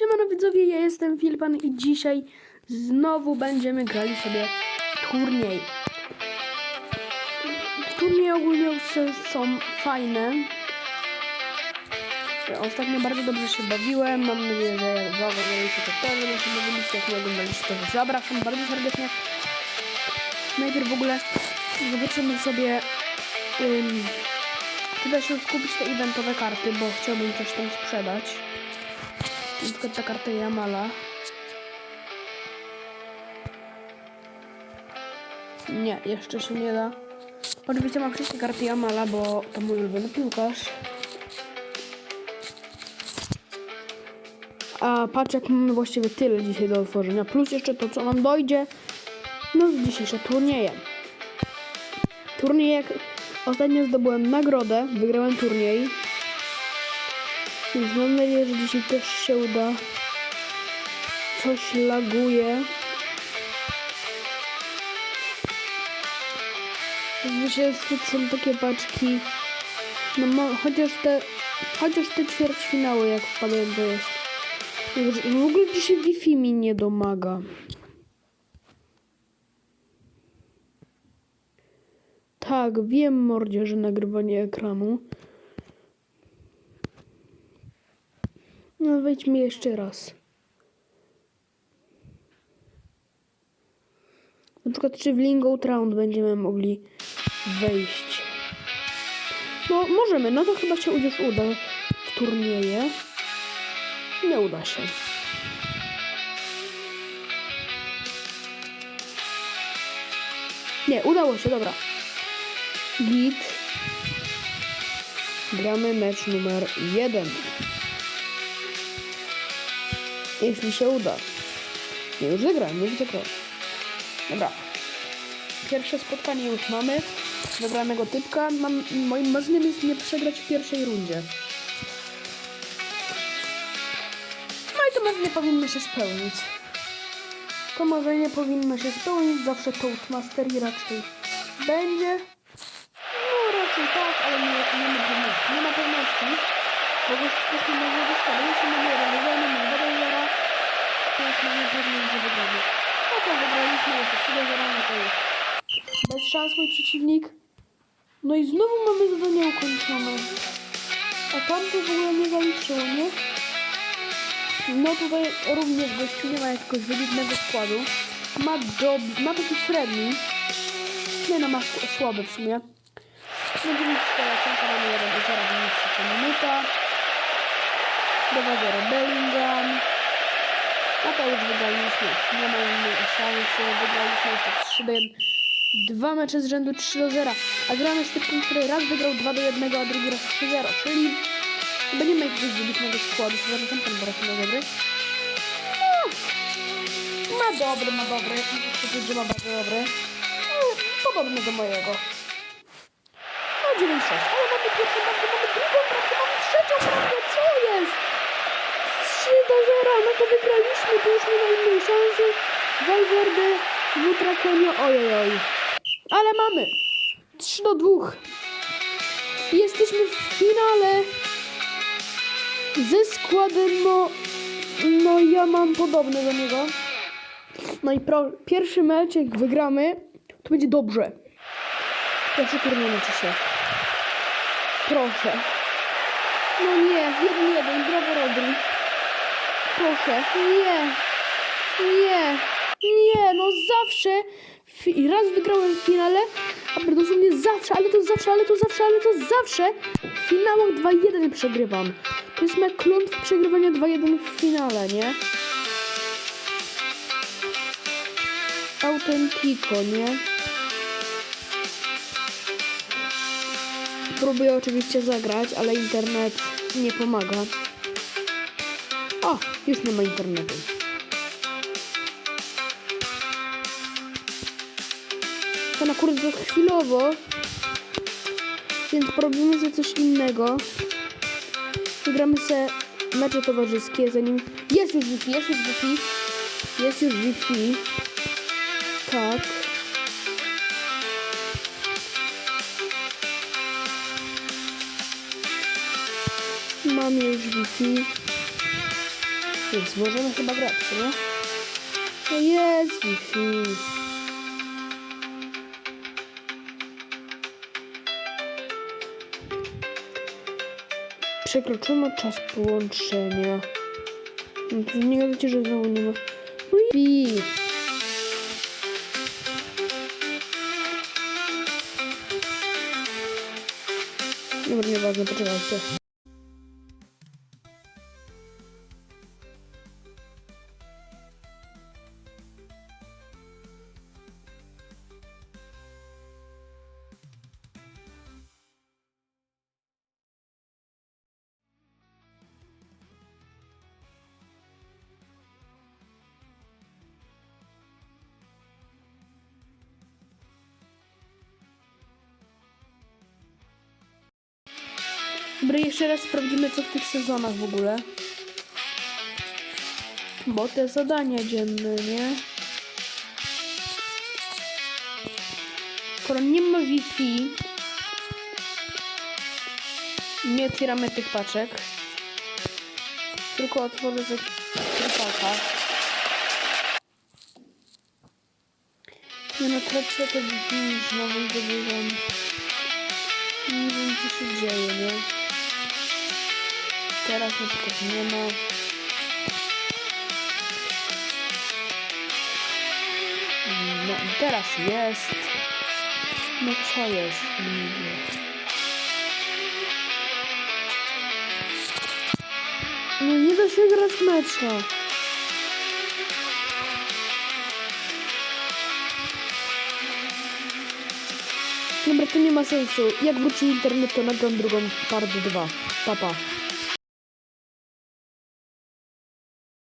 Siemano widzowie, ja jestem Filpan i dzisiaj znowu będziemy grali sobie turniej. Turnieje ogólnie już są fajne. Ostatnio bardzo dobrze się bawiłem. Mam nadzieję, że jak zaoglądaliście to też się bawiliście. Jak nie oglądaliście to zapraszam bardzo serdecznie. Najpierw w ogóle zobaczymy sobie ym, Chyba się skupić te eventowe karty, bo chciałbym coś tam sprzedać. Na przykład ta karta Jamala. Nie, jeszcze się nie da. Oczywiście mam wszystkie karty Jamala, bo to mój ulubiony piłkarz. A paczek mamy właściwie tyle dzisiaj do otworzenia. Plus jeszcze to, co nam dojdzie. No dzisiejsze turnieje. Turniej jak ostatnio zdobyłem nagrodę, wygrałem turniej. Więc mam nadzieję, że dzisiaj też się uda. Coś laguje. Zazwyczaj są takie paczki. No chociaż te, chociaż te ćwierćfinały jak wpadają to jest. W ogóle dzisiaj Wi-Fi mi nie domaga. Tak, wiem mordzie, że nagrywanie ekranu. No wejdźmy jeszcze raz. Na przykład czy w Lingout Round będziemy mogli wejść. No możemy, no to chyba się już uda w turnieje. Nie uda się. Nie, udało się, dobra. Git. Gramy mecz numer jeden. Jeśli się uda. Nie, już zagrałem, już zagrałem. Dobra. Pierwsze spotkanie już mamy. Wybranego typka. Mam, moim marzeniem jest nie przegrać w pierwszej rundzie. No i to marzenie powinno się spełnić. To marzenie powinno się spełnić. Zawsze Toastmastery raczej będzie. No raczej tak, ale nie, nie ma pewności. Nie ma pewności. Bo już też nie może wystawić. Realizowany, mamy 2 do 0. To już mamy pewność, że wygramy. No to wygraliśmy jeszcze 3 do 0, no to już. Bez szans mój przeciwnik. No i znowu mamy zadanie ukończone. A tam to w ogóle nie zaliczyło, nie? No tutaj również gościu nie ma jakiegoś wybitnego składu. Ma dob... ma taki średni. Nie no, ma sł- słaby w sumie. No 9 ocenka mamy 1 do 0, 3 minuta. 2-0 Bellingham. To już wygraliśmy. Nie ma innej szansy. Wygraliśmy jeszcze 3 do 1. Dwa mecze z rzędu 3 do 0. A gramy z typem, który raz wygrał 2 do 1, a drugi raz 3 0. Czyli nie ma jakiegoś wybitnego składu. Że ten pan Boras ma dobry. Ma dobry, ma dobry. Że ma bardzo dobry. No, podobny do mojego. No 9-6. Ale mamy pierwszą bramkę, mamy drugą bramkę, mamy trzecią bramkę. Co jest? 3 do 0. No to wygraliśmy. To już nie ma innej szansy. Valverde, Butrakenio, ojojoj. Ale mamy. 3 do 2. Jesteśmy w finale ze składem, no, no ja mam podobny do niego. No i pro, pierwszy mecz, jak wygramy, to będzie dobrze. Pierwszy turniej liczy się. Proszę. No nie, 1-1, brawo Rodri. Proszę, nie. Nie. Nie, no zawsze. Raz wygrałem w finale, a dosłownie zawsze, ale to zawsze, ale to zawsze, ale to zawsze w finałach 2-1 przegrywam. To jest moja klątwa przegrywania 2-1 w finale, nie? Autentico, nie? Próbuję oczywiście zagrać, ale internet nie pomaga. O, już nie ma internetu. Ten akurat to chwilowo, więc porobimy sobie coś innego. Wygramy sobie mecze towarzyskie, zanim... Jest już Wi-Fi, jest już Wi-Fi. Jest już Wi-Fi. Tak. Mam już Wi-Fi. Więc możemy chyba grać, nie? No jest Wi-Fi. Przekroczono czas połączenia. Nie gadacie, że znowu nie ma. No i Wi. Dobra, nieważne, poczekajcie. Dobra, jeszcze raz sprawdzimy, co w tych sezonach w ogóle. Bo te zadania dzienne, nie? Skoro nie ma Wi-Fi, nie otwieramy tych paczek. Tylko otworzę za trupaka. Nie no, kropce to Wi-Fi znowu zdobywam. Nie wiem, co się dzieje, nie? Teraz na przykład nie ma. No, teraz jest. No co jest? No nie da się grać mecza. Dobra, to nie ma sensu. Jak wróci internet, to nagram drugą part 2. Papa. Pa.